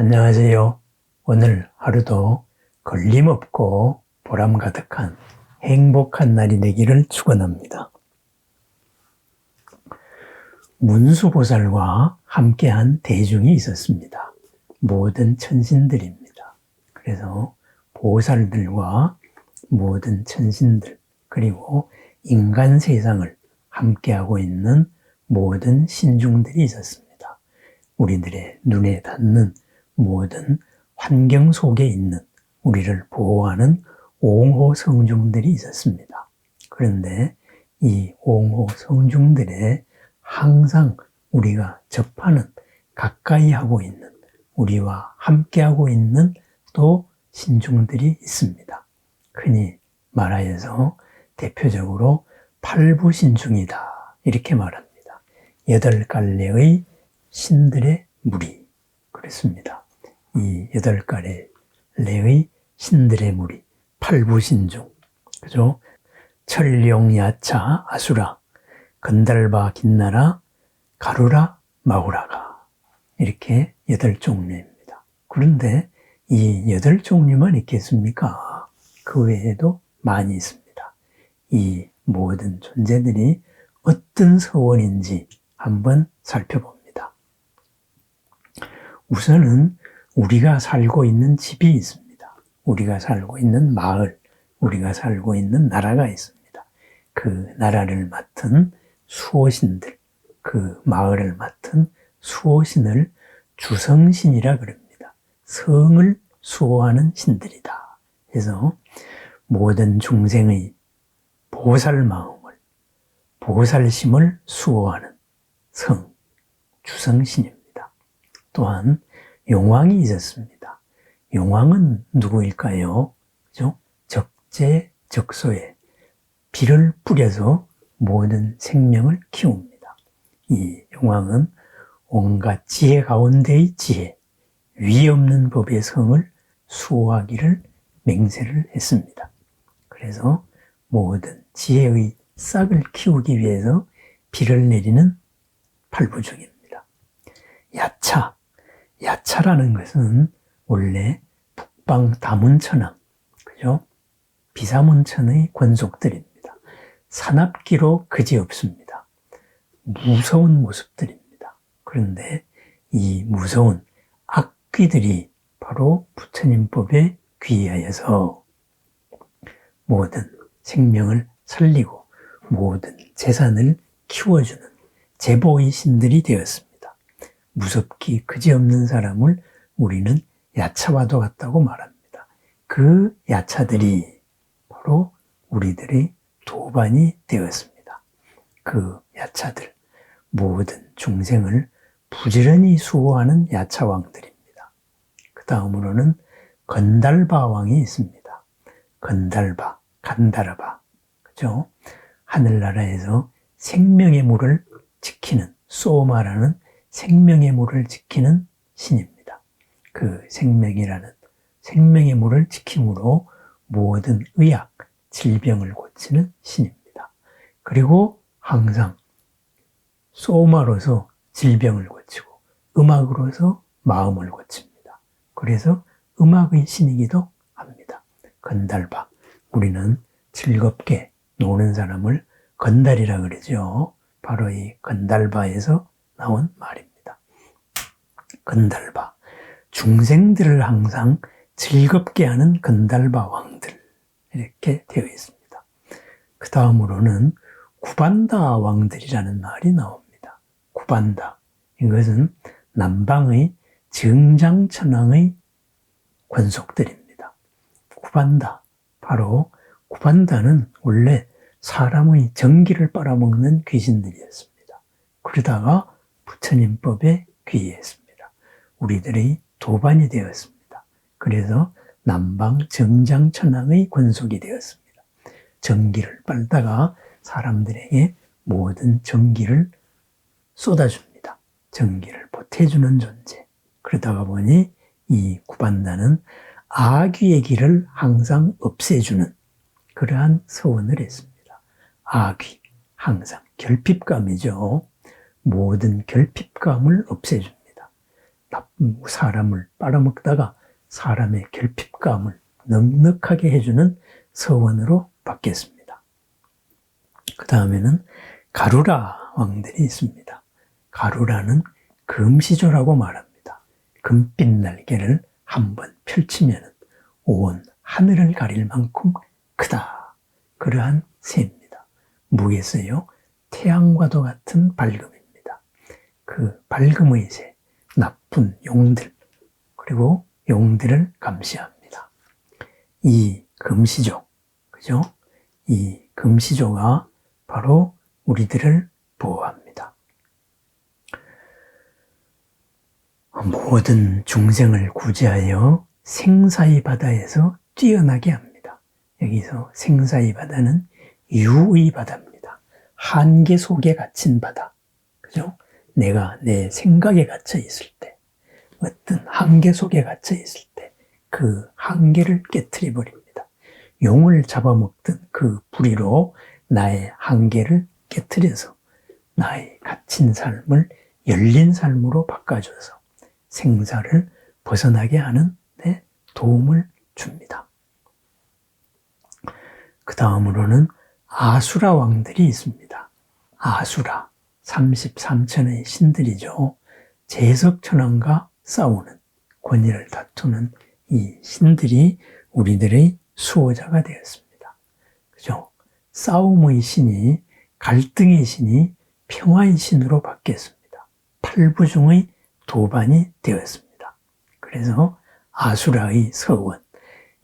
안녕하세요. 오늘 하루도 걸림없고 보람 가득한 행복한 날이 되기를 축원합니다. 문수보살과 함께한 대중이 있었습니다. 모든 천신들입니다. 그래서 보살들과 모든 천신들 그리고 인간 세상을 함께하고 있는 모든 신중들이 있었습니다. 우리들의 눈에 닿는 모든 환경 속에 있는 우리를 보호하는 옹호 성중들이 있었습니다. 그런데 이 옹호 성중들의 항상 우리가 접하는 가까이 하고 있는 우리와 함께 하고 있는 또 신중들이 있습니다. 흔히 말하여서 대표적으로 팔부신중이다 이렇게 말합니다. 여덟 갈래의 신들의 무리 그렇습니다. 이 여덟 갈래의 신들의 무리 팔부신중 그죠? 철룡야차 아수라 건달바 긴나라 가루라 마우라가 이렇게 여덟 종류입니다. 그런데 이 여덟 종류만 있겠습니까? 그 외에도 많이 있습니다. 이 모든 존재들이 어떤 서원인지 한번 살펴봅니다. 우선은 우리가 살고 있는 집이 있습니다. 우리가 살고 있는 마을, 우리가 살고 있는 나라가 있습니다. 그 나라를 맡은 수호신들, 그 마을을 맡은 수호신을 주성신이라 그럽니다. 성을 수호하는 신들이다. 그래서 모든 중생의 보살 마음을, 보살심을 수호하는 성, 주성신입니다. 또한 용왕이 있었습니다. 용왕은 누구일까요? 그죠? 적재적소에 비를 뿌려서 모든 생명을 키웁니다. 이 용왕은 온갖 지혜 가운데의 지혜, 위 없는 법의 성을 수호하기를 맹세를 했습니다. 그래서 모든 지혜의 싹을 키우기 위해서 비를 내리는 팔부중입니다. 야차, 야차라는 것은 원래 북방 다문천왕, 그죠? 비사문천의 권속들입니다. 산압기로 그지없습니다. 무서운 모습들입니다. 그런데 이 무서운 악귀들이 바로 부처님법에 귀하여서 모든 생명을 살리고 모든 재산을 키워주는 제보의 신들이 되었습니다. 무섭기 그지없는 사람을 우리는 야차와도 같다고 말합니다. 그 야차들이 바로 우리들의 도반이 되었습니다. 그 야차들, 모든 중생을 부지런히 수호하는 야차왕들입니다. 그 다음으로는 건달바 왕이 있습니다. 건달바, 간다라바, 그죠? 하늘나라에서 생명의 물을 지키는 소마라는 생명의 물을 지키는 신입니다. 그 생명이라는 생명의 물을 지킴으로 모든 의학, 질병을 고치는 신입니다. 그리고 항상 소마로서 질병을 고치고 음악으로서 마음을 고칩니다. 그래서 음악의 신이기도 합니다. 건달바. 우리는 즐겁게 노는 사람을 건달이라 그러죠. 바로 이 건달바에서 나온 말입니다. 건달바. 중생들을 항상 즐겁게 하는 건달바 왕들. 이렇게 되어 있습니다. 그 다음으로는 구반다 왕들이라는 말이 나옵니다. 구반다. 이것은 남방의 정장천왕의 권속들입니다. 구반다. 바로 구반다는 원래 사람의 전기를 빨아먹는 귀신들이었습니다. 그러다가 부처님법에 귀의했습니다. 우리들의 도반이 되었습니다. 그래서 남방 정장천왕의 권속이 되었습니다. 전기를 빨다가 사람들에게 모든 전기를 쏟아줍니다. 전기를 보태주는 존재. 그러다가 보니 이 구반단은 아귀의 길을 항상 없애주는 그러한 서원을 했습니다. 아귀, 항상 결핍감이죠. 모든 결핍감을 없애줍니다. 나쁜 사람을 빨아먹다가 사람의 결핍감을 넉넉하게 해주는 서원으로 바뀌었습니다. 그 다음에는 가루라 왕들이 있습니다. 가루라는 금시조라고 말합니다. 금빛 날개를 한번 펼치면 온 하늘을 가릴 만큼 크다. 그러한 새입니다. 무에서요, 태양과도 같은 밝음입니다. 그 밝음의 새, 나쁜 용들, 그리고 용들을 감시합니다. 이 금시조, 그죠? 이 금시조가 바로 우리들을 보호합니다. 모든 중생을 구제하여 생사의 바다에서 뛰어나게 합니다. 여기서 생사의 바다는 유의 바다입니다. 한계 속에 갇힌 바다. 그죠? 내가 내 생각에 갇혀 있을 때, 어떤 한계 속에 갇혀 있을 때, 그 한계를 깨뜨려 버립니다. 용을 잡아먹던 그 부리로 나의 한계를 깨뜨려서 나의 갇힌 삶을 열린 삶으로 바꿔줘서 생사를 벗어나게 하는 데 도움을 줍니다. 그 다음으로는 아수라 왕들이 있습니다. 아수라, 33천의 신들이죠. 제석천왕과 싸우는, 권위를 다투는 이 신들이 우리들의 수호자가 되었습니다. 그죠? 싸움의 신이, 갈등의 신이 평화의 신으로 바뀌었습니다. 팔부중의 도반이 되었습니다. 그래서 아수라의 서원,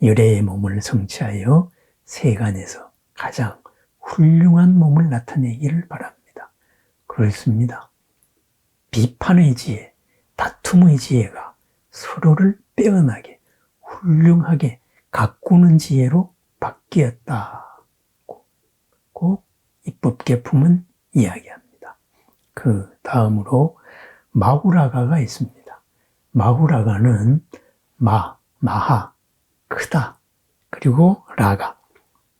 열애의 몸을 성취하여 세간에서 가장 훌륭한 몸을 나타내기를 바랍니다. 그렇습니다. 비판의 지혜, 다툼의 지혜가 서로를 빼어나게 훌륭하게 가꾸는 지혜로 바뀌었다고 입법계품은 이야기합니다. 그 다음으로 마후라가가 있습니다. 마후라가는 마, 마하, 크다, 그리고 라가,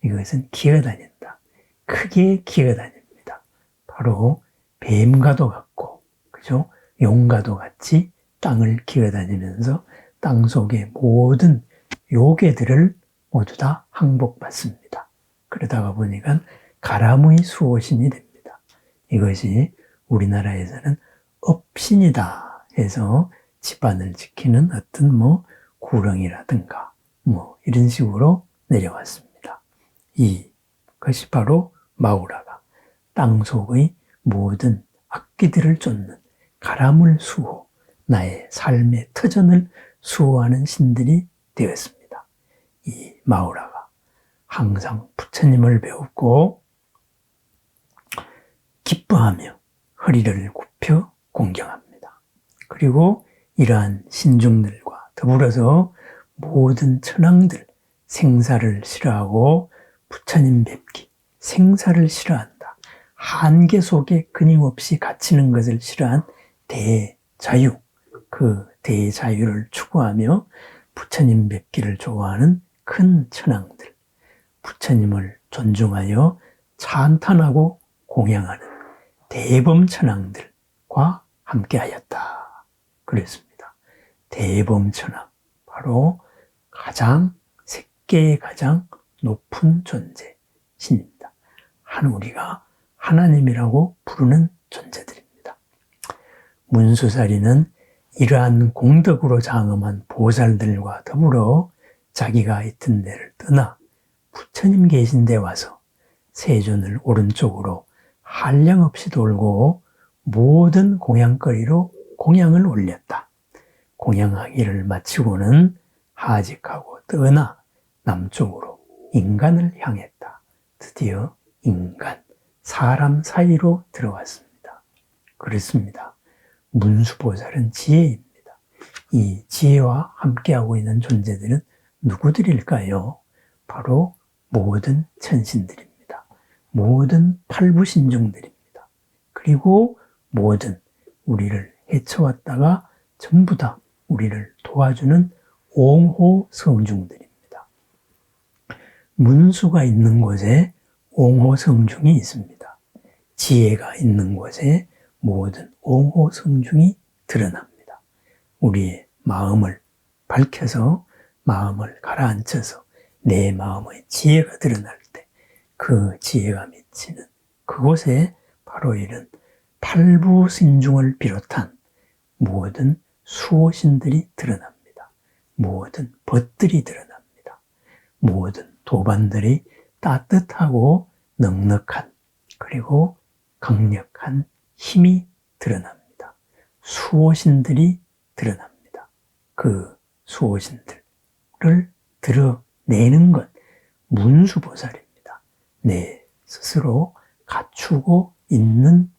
이것은 기어다닌다. 크게 기어다닙니다. 바로 뱀과도 같고, 그죠? 용과도 같이 땅을 기어다니면서 땅 속의 모든 요괴들을 모두 다 항복받습니다. 그러다가 보니까 가람의 수호신이 됩니다. 이것이 우리나라에서는 업신이다 해서 집안을 지키는 어떤 뭐 구렁이라든가 뭐 이런 식으로 내려왔습니다. 이것이 바로 마우라가 땅 속의 모든 악기들을 쫓는 가람을 수호, 나의 삶의 터전을 수호하는 신들이 되었습니다. 이 마우라가 항상 부처님을 배웠고 기뻐하며 허리를 굽혀 공경합니다. 그리고 이러한 신중들과 더불어서 모든 천황들 생사를 싫어하고 부처님 뵙기 생사를 싫어한다. 한계 속에 끊임없이 갇히는 것을 싫어한 대자유 그 대자유를 추구하며 부처님 뵙기를 좋아하는 큰 천황들 부처님을 존중하여 찬탄하고 공양하는 대범천왕들과 함께하였다. 그랬습니다. 대범천왕 바로 가장 색계의 가장 높은 존재 신입니다. 한 우리가 하나님이라고 부르는 존재들입니다. 문수사리는 이러한 공덕으로 장엄한 보살들과 더불어 자기가 있던 데를 떠나 부처님 계신 데 와서 세존을 오른쪽으로 한량 없이 돌고 모든 공양거리로 공양을 올렸다. 공양하기를 마치고는 하직하고 떠나 남쪽으로 인간을 향했다. 드디어 인간, 사람 사이로 들어왔습니다. 그렇습니다. 문수보살은 지혜입니다. 이 지혜와 함께하고 있는 존재들은 누구들일까요? 바로 모든 천신들입니다. 모든 팔부신종들입니다. 그리고 모든 우리를 해쳐왔다가 전부 다 우리를 도와주는 옹호 성중들입니다. 문수가 있는 곳에 옹호 성중이 있습니다. 지혜가 있는 곳에 모든 옹호 성중이 드러납니다. 우리의 마음을 밝혀서 마음을 가라앉혀서 내 마음의 지혜가 드러날 때 그 지혜가 미치는 그곳에 바로 이런 팔부신중을 비롯한 모든 수호신들이 드러납니다. 모든 벗들이 드러납니다. 모든 도반들이 따뜻하고 넉넉한 그리고 강력한 힘이 드러납니다. 수호신들이 드러납니다. 그 수호신들을 드러내는 것 문수보살입니다. 내 스스로 갖추고 있는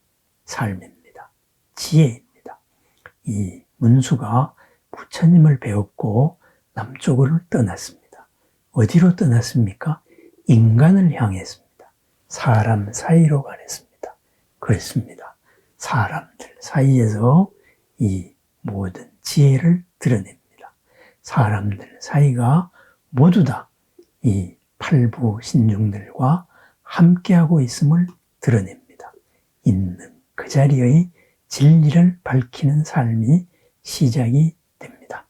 삶입니다. 지혜입니다. 이 문수가 부처님을 배웠고 남쪽으로 떠났습니다. 어디로 떠났습니까? 인간을 향했습니다. 사람 사이로 가냈습니다. 그랬습니다. 사람들 사이에서 이 모든 지혜를 드러냅니다. 사람들 사이가 모두 다 이 팔부 신중들과 함께하고 있음을 드러냅니다. 있는 그 자리의 진리를 밝히는 삶이 시작이 됩니다.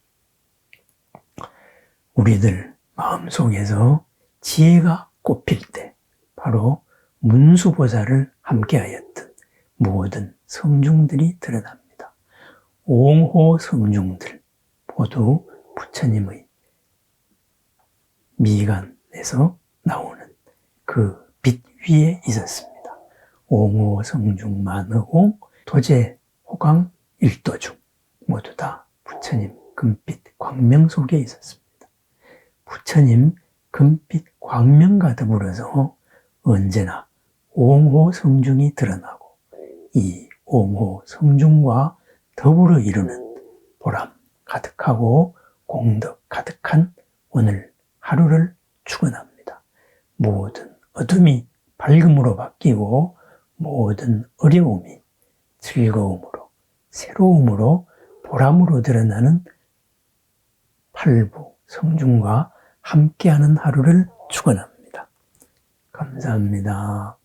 우리들 마음속에서 지혜가 꼽힐 때 바로 문수보살을 함께하였던 모든 성중들이 드러납니다. 옹호 성중들 모두 부처님의 미간에서 나오는 그 빛 위에 있었습니다. 옹호 성중 만허홍 도제 호강 일도중 모두 다 부처님 금빛 광명 속에 있었습니다. 부처님 금빛 광명과 더불어서 언제나 옹호 성중이 드러나고 이 옹호 성중과 더불어 이루는 보람 가득하고 공덕 가득한 오늘 하루를 축원합니다. 모든 어둠이 밝음으로 바뀌고 모든 어려움이 즐거움으로 새로움으로 보람으로 드러나는 팔부 성중과 함께하는 하루를 축원합니다. 감사합니다.